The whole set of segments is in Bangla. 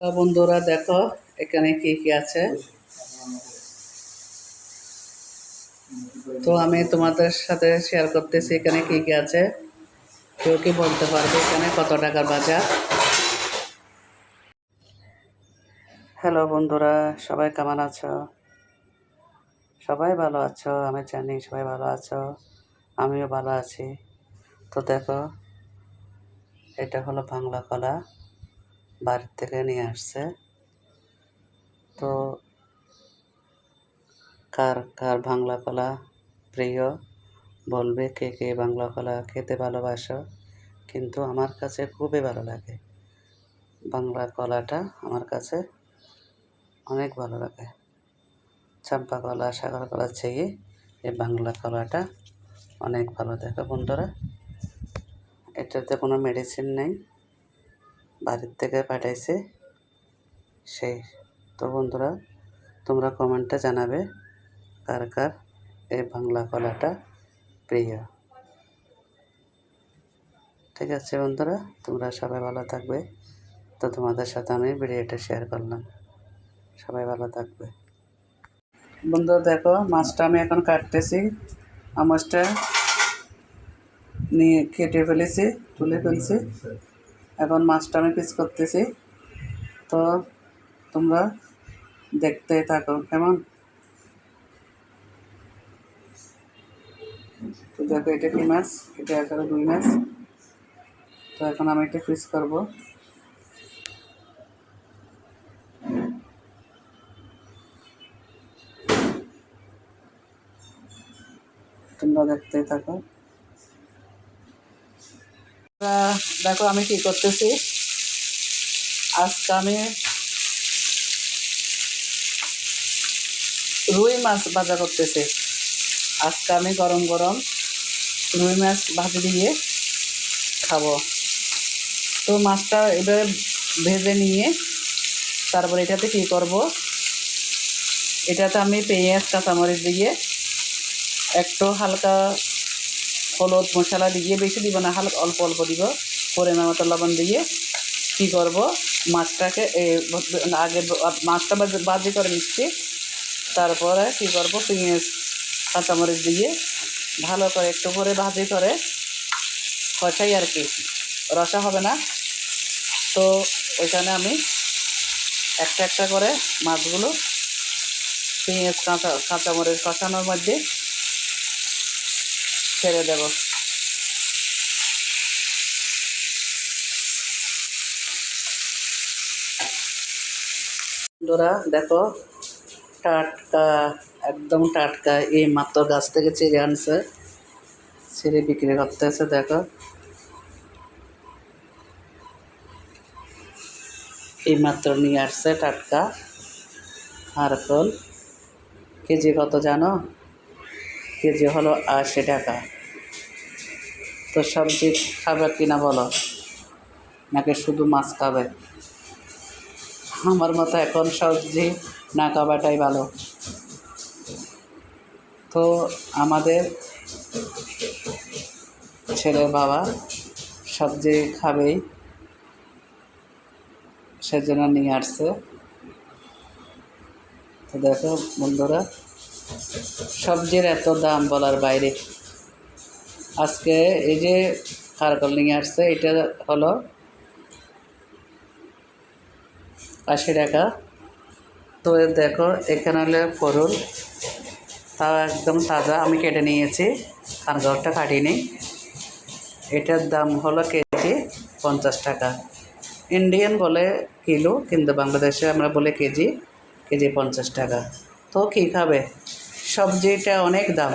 বন্ধুরা দেখো, এখানে কি কি আছে? তো আমি তোমাদের সাথে শেয়ার করতেছি এখানে কি কি আছে। কেউ কি বলতে পারবে এখানে কত টাকার বাজার? হ্যালো বন্ধুরা, সবাই কেমন আছো? সবাই ভালো আছো? আমি জানি সবাই ভালো আছো। আমিও ভালো আছি। তো দেখো, এটা হলো বাংলা কলা। বাড়ির থেকে নিয়ে আসছে। তো কার কার বাংলা কলা প্রিয়? বলবে কে কে বাংলা কলা খেতে ভালোবাসো? কিন্তু আমার কাছে খুবই ভালো লাগে। বাংলা কলাটা আমার কাছে অনেক ভালো লাগে। চাম্পা কলা, সাগর কলার চেয়ে এই বাংলা কলাটা অনেক ভালো। দেখো বন্ধুরা, এটাতে কোনো মেডিসিন নেই। বাড়ির থেকে পাঠাইছে। সেই তো বন্ধুরা, তোমরা কমেন্টে জানাবে কার কার এই বাংলা কলাটা প্রিয়। ঠিক আছে বন্ধুরা, তোমরা সবাই ভালো থাকবে। তো তোমাদের সাথে আমি ভিডিওটা শেয়ার করলাম। সবাই ভালো থাকবে। বন্ধু, দেখো, মাছটা আমি এখন কাটতেছি। মাছটা নিয়ে কেটে ফেলেছি, তুলে ফেলছি। এখন মাছটা আমি পিস করতেছি। তো তোমরা দেখতে থাকো, কেমন? তো দেখো এটা কি মাছ? এটা আসলে রুই মাছ। তো এখন আমি এটা পিস করব। তোমরা দেখতে থাকো। দেখো আমি কি করতেছি? আজকে আমি রুই মাছ ভাজা করতেছি। আজকে আমি গরম গরম রুই মাছ ভাজি দিয়ে খাব। তো মাছটা এবারে ভেজে নিয়ে তারপরে এটাতে কি করব? এটাতে আমি পেঁয়াজ, কাঁচামরিচ দিয়ে একটু হালকা হলুদ মশলা দিয়ে বেশি দিব না, হালকা অল্প অল্প দিব। পরিমাণ মতো লবণ দিয়ে কী করব? মাছটাকে আগে মাছটা বাজি- করে নিচ্ছি। তারপরে কী করব? পেঁয়াজ, কাঁচামরিচ দিয়ে ভালো করে একটু করে ভাজি করে কষাই আর কি। রসা হবে না। তো ওইখানে আমি একটা একটা করে মাছগুলো পেঁয়াজ, কাঁচা, কাঁচামরিচ কষানোর মধ্যে ছেড়ে দেব। বন্ধুরা, দেখো, টাটকা, একদম টাটকা এই মাত্র গাছ থেকে চিড়ে আনছে। ছিঁড়ে বিক্রি করতেছে দেখো। এই মাত্র নিয়ে আসছে টাটকা নারকল কেজি কত জানো? কেজি হলো আশি টাকা তো সবজি খাবে কিনা বলো? নাকি শুধু মাছ খাবে? আমার মতো এখন সবজি না খাওয়াটাই ভালো। তো আমাদের ছেলের বাবা সবজি খাবেই। সেজন্য নিয়ে আসছে। তো দেখো বন্ধুরা সবজির এত দাম বলার বাইরে। আজকে এই যে কারকল নিয়ে আসছে, এটা হলো আশি টাকা। তো দেখো, এখানে হলে করুন। তাও একদম তাজা। আমি কেটে নিয়েছি ঘরটা কাটিনি। এটার দাম হলো কেজি পঞ্চাশ টাকা। ইন্ডিয়ান বলে কিলো, কিন্তু বাংলাদেশে আমরা বলে কেজি কেজি পঞ্চাশ টাকা। তো কী খাবে? সবজিটা অনেক দাম।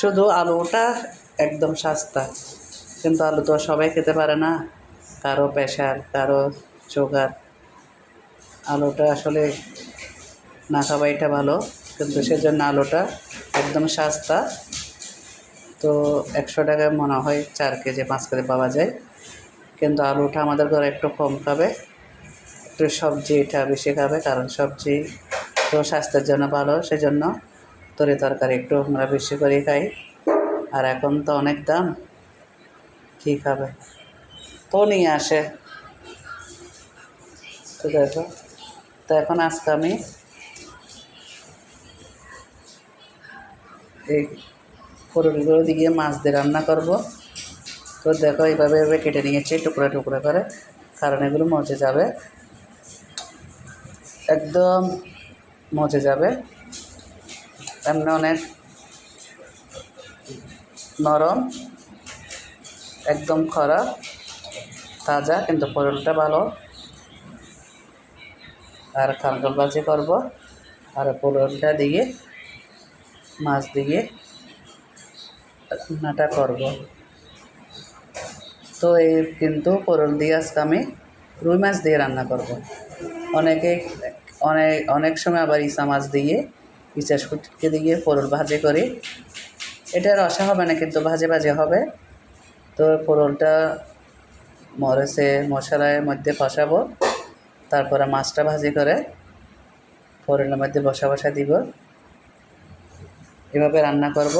শুধু আলুটা একদম সস্তা। কিন্তু আলু তো সবাই খেতে পারে না। কারও প্রেশার কারও সুগার। আলুটা আসলে না খাওয়াইটা ভালো, কিন্তু সেজন্য আলুটা একদম সস্তা। তো একশো টাকায় মনে হয় চার কেজি, পাঁচ কেজি পাওয়া যায়। কিন্তু আলুটা আমাদের ঘরে একটু কম খাবে। একটু সবজি এটা বেশি খাবে, কারণ সবজি তো স্বাস্থ্যের জন্য ভালো, সেজন্য তরি তরকারি একটু আমরা বেশি করে খাই। আর এখন তো অনেক দাম। কী খাবে? তো নিয়ে আসে। তো দেখো। তো এখন আজকে আমি এই পটলগুলো দিয়ে মাছ দিয়ে রান্না করব। তো দেখো, এইভাবে এভাবে কেটে নিয়েছি টুকরা টুকরা করে। কারণ এগুলো মজে যাবে। একদম মজে যাবে। এমনি অনেক নরম একদম খরা, তাজা, কিন্তু পটলটা ভালো। আর কাঁকড় ভাজি করব, আর পটলটা দিয়ে মাছ দিয়ে রান্নাটা করব। তো এই কিন্তু পটল দিয়ে আজকে আমি রুই মাছ দিয়ে রান্না করব। অনেকে অনেক অনেক সময় আবার ইসা মাছ দিয়ে ইচা শুটকে দিয়ে পটল ভাজে করি। এটা রসা হবে না, কিন্তু ভাজে ভাজে হবে। তো পটলটা মরেছে, মশলার মধ্যে কষাবো তারপরে মাছটা ভাজি করে পটলের মধ্যে বসা বসা দিব। এভাবে রান্না করব।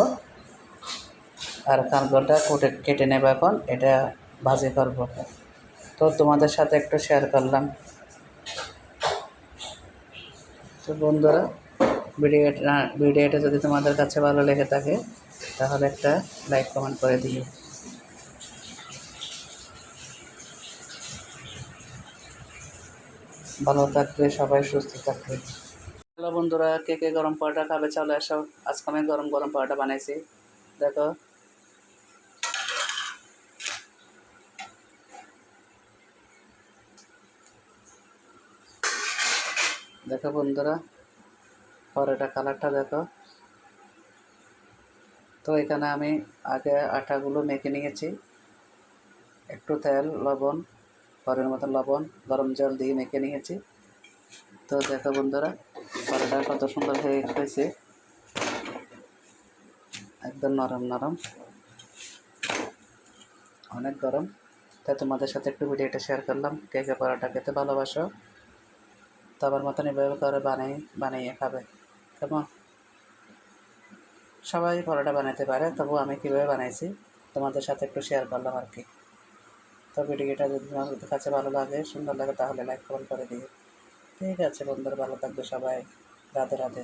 আর কানকলটা কেটে কেটে নেব এখন, এটা ভাজি করব। তো তোমাদের সাথে একটু শেয়ার করলাম। তো বন্ধুরা ভিডিওটা ভিডিওটা যদি তোমাদের কাছে ভালো লেগে থাকে, তাহলে একটা লাইক কমেন্ট করে দিও। ভালো থাকবে, সবাই সুস্থ থাকবে। হ্যালো বন্ধুরা, কে কে গরম পরোটা খাবে চলে আসো আজকে আমি গরম গরম পরোটা বানাইছি। দেখো। দেখো বন্ধুরা। পরোটা কালারটা দেখো। তো এখানে আমি আগে আটাগুলো মেখে নিয়েছি। একটু তেল, লবণ, পরের মতো লবণ, গরম জল দিয়ে মেখে নিয়েছি। তো দেখো বন্ধুরা, পরোটা কত সুন্দর হয়ে হয়েছে একদম নরম নরম। অনেক গরম। তাই তোমাদের সাথে একটু ভিডিওটা শেয়ার করলাম। কে কে পরোটা খেতে ভালোবাসো? তো আবার মতন এভাবে করে বানাই, বানিয়ে খাবে। কেমন সবাই পরোটা বানাতে পারে, তবু আমি কীভাবে বানাইছি তোমাদের সাথে একটু শেয়ার করলাম আর কি। তো ভিডিওটা যদি তোমাদের কাছে ভালো লাগে, সুন্দর লাগে, তাহলে লাইক কমেন্ট করে দিও। ঠিক আছে বন্ধুরা, ভালো থাকবে সবাই। রাধে রাধে।